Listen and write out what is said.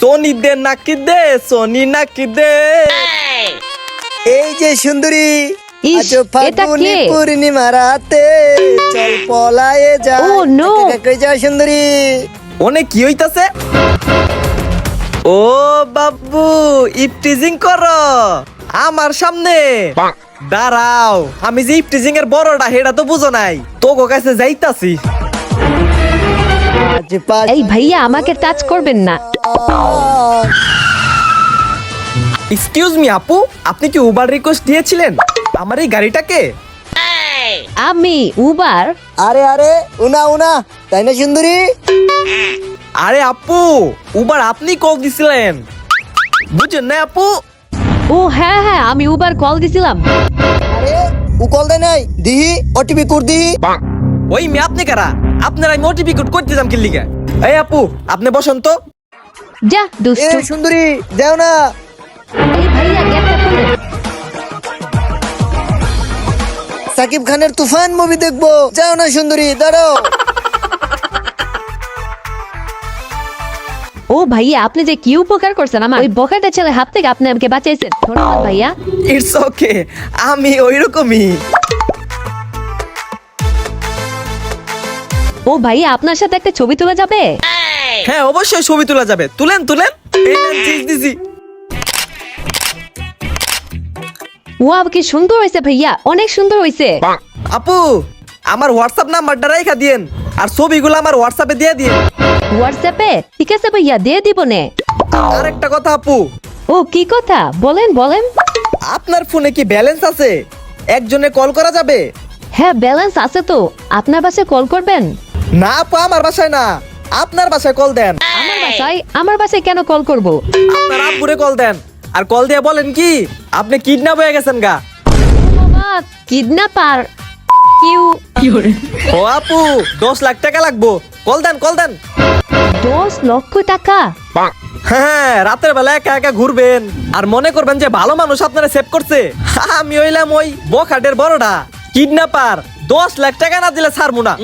Sony দে নাকি দে Sony নাকি দে। এই যে সুন্দরী ইস, এটা ফাগুনি কে? পূর্ণিমা রাতে চল পলায়ে যা। Oh, no! কই যা সুন্দরী। অনেক কি হইতাছে? ও বাবু ইপটিজিং কর। আমার সামনে। দাঁড়াও আমি যে ইপটিজিং এর বড়টা হেটা তো বুঝো নাই। তোকে কাছে যাইতাছি। এই ভাইয়া আমাকে টাচ করবেন না। এক্সকিউজ মি আপু আপনি কি উবার রিকোয়েস্ট দিয়েছিলেন? আমার এই গাড়িটাকে? আমি উবার আরে আরে উনা উনা তাই না সুন্দরী? আরে আপু উবার আপনি কল দিছিলেন। বুঝেন না আপু? ও হ্যাঁ হ্যাঁ আমি উবার কল দিছিলাম। আরে উ কল দেয় নাই। দিহি ওটিপি কোড দিহি। ওই মে আপনি কারা? আপনার আমি ওটিপি কোড করতে যাম কিল্লিগা। এই আপু আপনি বসন তো। যা দুষ্টু। সুন্দরী দেও না। এই ভাইয়া গেটটা খুলে সাকিব খানের তুফান মুভি দেখব। যাও না সুন্দরী দাঁড়াও। ও ভাইয়া আপনি যে কি উপকার করছেন আমার? ওই বকাটা ছেলে হাত থেকে আপনি আমাকে বাঁচাইছেন ধন্যবাদ ভাইয়া। ইটস ওকে আমি ওইরকমই। ও ভাইয়া আপনার সাথে একটা ছবি তোলা যাবে? হ্যাঁ অবশ্যই ছবি তোলা যাবে। তুলেন তুলেন। দিছি। ও কি সুন্দর হয়েছে ভাইয়া অনেক সুন্দর হয়েছে। আপু আমার হোয়াটসঅ্যাপ নাম্বারটা রাইখা দিয়েন আর ছবিগুলো আমার হোয়াটসঅ্যাপে দিয়ে দিন। হোয়াটসঅ্যাপে ঠিক আছে ভাইয়া দিয়ে দিব নে। আর একটা কথা আপু। ও কি কথা? বলেন বলেন। আপনার ফোনে কি ব্যালেন্স আছে? একজনে কল করা যাবে? হ্যাঁ ব্যালেন্স আছে তো। আপনার বাসায় কল করবেন? না আপু আমার বাসায় না। আপনার বাসায় কল দেন। আমার বাসায়? আমার বাসায় কেন কল করব? আপনার আব্বুরে কল দেন। আর কল দিয়ে বলেন কি আপনি কিডন্যাপ হয়ে গেছেন গা। বাবা কিডন্যাপার। কিউ। ও আপু দশ লাখ টাকা লাগবো। কল দেন কল দেন। দশ লক্ষ টাকা? হ্যাঁ রাতের বেলা একা একা ঘুরবেন। আর মনে করবেন যে ভালো মানুষ আপনারা সেভ করছে। আমি হইলাম ওই বখাটের বড়টা কিডন্যাপার দশ লাখ টাকা না দিলে ছাড়বো না।